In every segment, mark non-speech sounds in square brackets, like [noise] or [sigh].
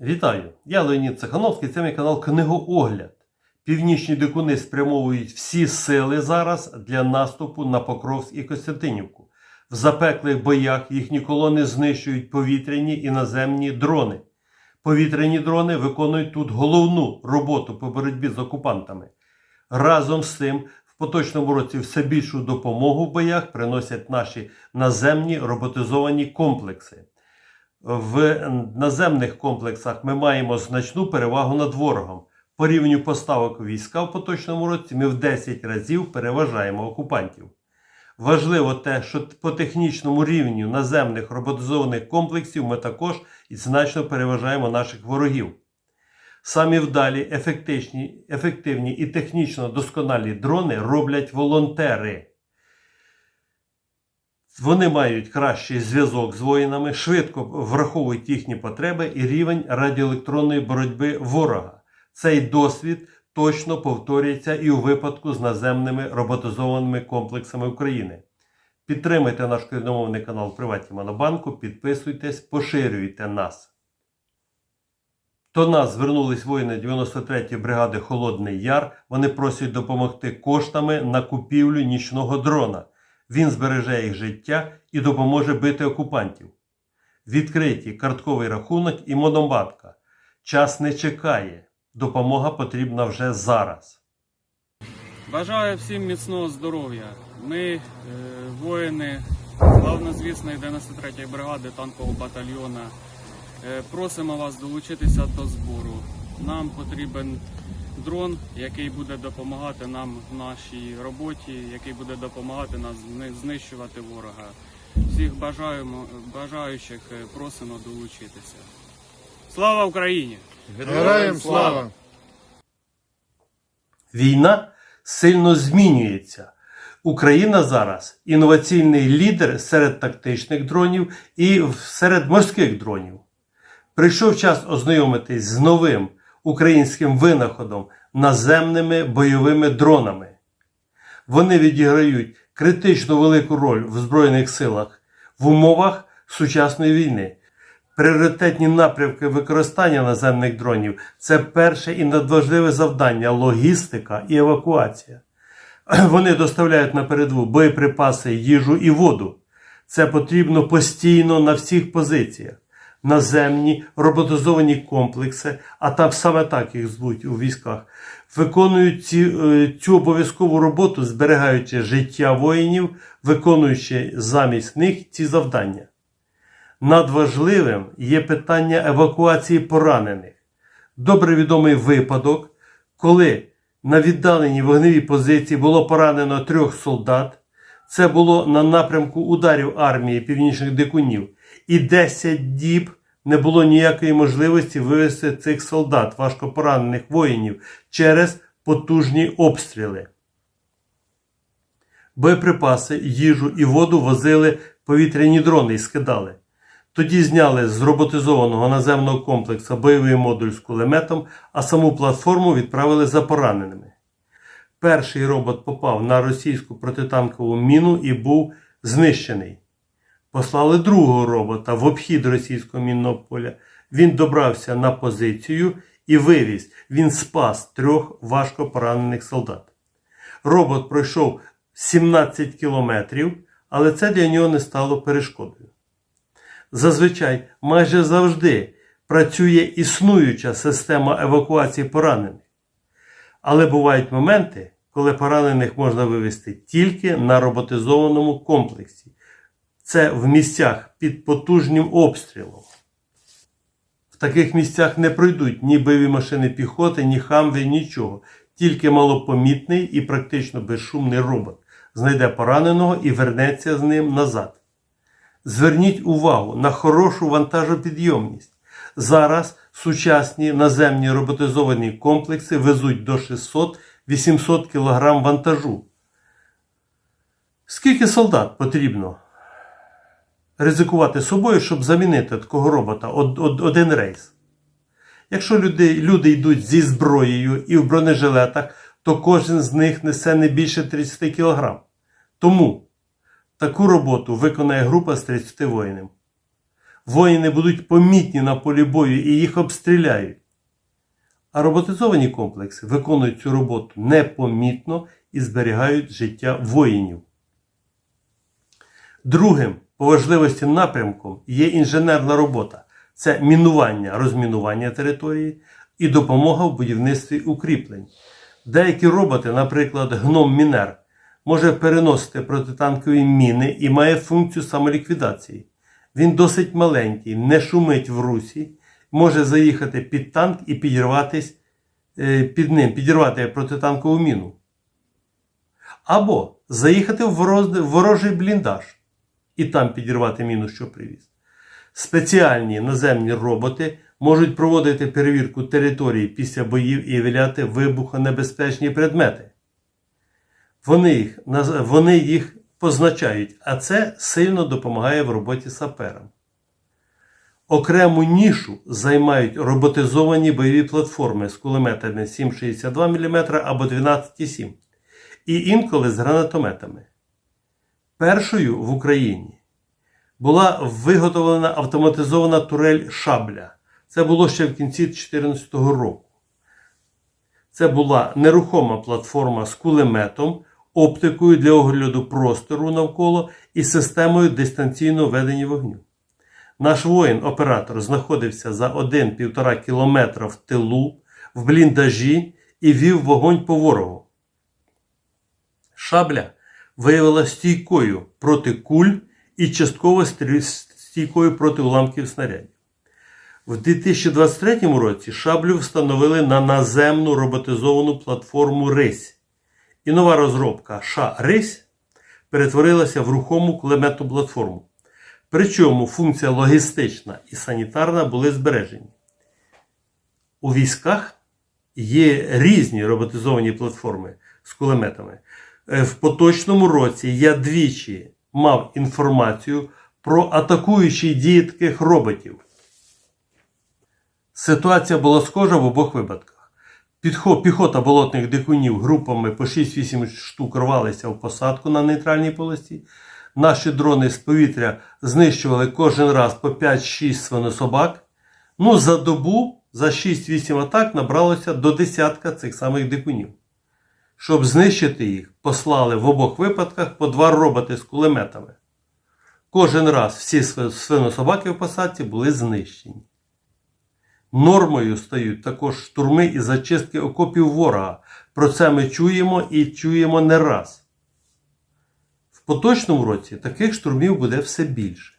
Вітаю! Я Леонід Цехановський, це мій канал Книгоогляд. Північні дикуни спрямовують всі сили зараз для наступу на Покровськ і Костянтинівку. В запеклих боях їхні колони знищують повітряні і наземні дрони. Повітряні дрони виконують тут головну роботу по боротьбі з окупантами. Разом з цим, в поточному році все більшу допомогу в боях приносять наші наземні роботизовані комплекси. В наземних комплексах ми маємо значну перевагу над ворогом. По рівню поставок війська в поточному році ми в 10 разів переважаємо окупантів. Важливо те, що по технічному рівню наземних роботизованих комплексів ми також і значно переважаємо наших ворогів. Самі вдалі, ефективні і технічно досконалі дрони роблять волонтери. Вони мають кращий зв'язок з воїнами, швидко враховують їхні потреби і рівень радіоелектронної боротьби ворога. Цей досвід точно повторюється і у випадку з наземними роботизованими комплексами України. Підтримайте наш україномовний канал в Приватній Монобанку, підписуйтесь, поширюйте нас. До нас звернулись воїни 93-ї бригади Холодний Яр. Вони просять допомогти коштами на купівлю нічного дрона. Він збереже їх життя і допоможе бити окупантів. Відкриті картковий рахунок і мономатка. Час не чекає. Допомога потрібна вже зараз. Бажаю всім міцного здоров'я. Ми, е, воїни славнозвісної 93-ї бригади танкового батальйона, е, просимо вас долучитися до збору. Нам потрібен дрон, який буде допомагати нам в нашій роботі, який буде допомагати нам знищувати ворога. Всіх бажаємо, бажаючих е, просимо долучитися. Слава Україні! Героям слава! Війна сильно змінюється. Україна зараз інноваційний лідер серед тактичних дронів і серед морських дронів. Прийшов час ознайомитись з новим українським винаходом наземними бойовими дронами. Вони відіграють критично велику роль в Збройних силах в умовах сучасної війни. Пріоритетні напрямки використання наземних дронів це перше і надважливе завдання логістика і евакуація. [clears throat] Вони доставляють на передову боєприпаси, їжу і воду. Це потрібно постійно на всіх позиціях. Наземні роботизовані комплекси, а там саме так їх звуть у військах, виконують ці, е, цю обов'язкову роботу, зберігаючи життя воїнів, виконуючи замість них ці завдання. Надважливим є питання евакуації поранених. Добре відомий випадок, коли на віддаленій вогневій позиції було поранено трьох солдат. Це було на напрямку ударів армії північних дикунів. І 10 діб не було ніякої можливості вивезти цих солдат, важко поранених воїнів, через потужні обстріли. Боєприпаси, їжу і воду возили повітряні дрони і скидали. Тоді зняли з роботизованого наземного комплексу бойовий модуль з кулеметом, а саму платформу відправили за пораненими. Перший робот попав на російську протитанкову міну і був знищений. Послали другого робота в обхід російського мінного поля. Він добрався на позицію і вивіз. Він спас трьох важко поранених солдат. Робот пройшов 17 кілометрів, але це для нього не стало перешкодою. Зазвичай майже завжди працює існуюча система евакуації поранених. Але бувають моменти, коли поранених можна вивезти тільки на роботизованому комплексі. Це в місцях під потужним обстрілом. В таких місцях не пройдуть ні бойові машини піхоти, ні хамви, нічого. Тільки малопомітний і практично безшумний робот знайде пораненого і вернеться з ним назад. Зверніть увагу на хорошу вантажопідйомність. Зараз сучасні наземні роботизовані комплекси везуть до 600-800 кг вантажу. Скільки солдат потрібно ризикувати собою, щоб замінити такого робота од- од- один рейс? Якщо люди, люди йдуть зі зброєю і в бронежилетах, то кожен з них несе не більше 30 кг. Тому Таку роботу виконає група з 30 воїнів. Воїни будуть помітні на полі бою і їх обстріляють. А роботизовані комплекси виконують цю роботу непомітно і зберігають життя воїнів. Другим по важливості напрямком є інженерна робота. Це мінування, розмінування території і допомога в будівництві укріплень. Деякі роботи, наприклад, гном Мінер, може переносити протитанкові міни і має функцію самоліквідації. Він досить маленький, не шумить в русі, може заїхати під танк і підірватись е, під ним, підірвати протитанкову міну. Або заїхати в ворожий бліндаж і там підірвати міну, що привіз. Спеціальні наземні роботи можуть проводити перевірку території після боїв і виявляти вибухонебезпечні предмети. Вони їх, вони їх позначають, а це сильно допомагає в роботі саперам. Окрему нішу займають роботизовані бойові платформи з кулеметами 7,62 мм або 12,7 і інколи з гранатометами. Першою в Україні була виготовлена автоматизована турель Шабля. Це було ще в кінці 2014 року. Це була нерухома платформа з кулеметом, оптикою для огляду простору навколо і системою дистанційного ведення вогню. Наш воїн-оператор знаходився за 1-1,5 кілометра в тилу, в бліндажі і вів вогонь по ворогу. Шабля виявилася стійкою проти куль і частково стійкою проти уламків снарядів. В 2023 році шаблю встановили на наземну роботизовану платформу Рись. І нова розробка ША-Рись перетворилася в рухому кулеметну платформу. Причому функція логістична і санітарна були збережені. У військах є різні роботизовані платформи з кулеметами. Е, В поточному році я двічі мав інформацію про атакуючі дії таких роботів. Ситуація була схожа в обох випадках. Піхота болотних дикунів групами по 6-8 штук рвалися в посадку на нейтральній полосі. Наші дрони з повітря знищували кожен раз по 5-6 свинособак. Ну, за добу, за 6-8 атак набралося до десятка цих самих дикунів. Щоб знищити їх, послали в обох випадках по два роботи з кулеметами. Кожен раз всі свинособаки в посадці були знищені. Нормою стають також штурми і зачистки окопів ворога. Про це ми чуємо і чуємо не раз. В поточному році таких штурмів буде все більше.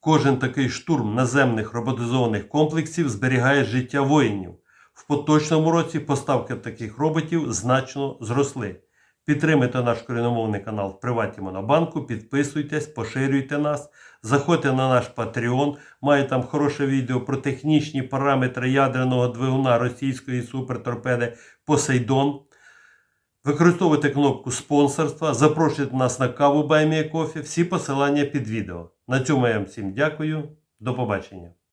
Кожен такий штурм наземних роботизованих комплексів зберігає життя воїнів. В поточному році поставки таких роботів значно зросли. Підтримайте наш коріномовний канал в Приваті Монобанку, підписуйтесь, поширюйте нас, заходьте на наш Patreon, маю там хороше відео про технічні параметри ядерного двигуна російської суперторпеди Посейдон. Використовуйте кнопку спонсорства, запрошуйте нас на каву Баймія Кофі. Всі посилання під відео. На цьому я вам всім дякую. До побачення.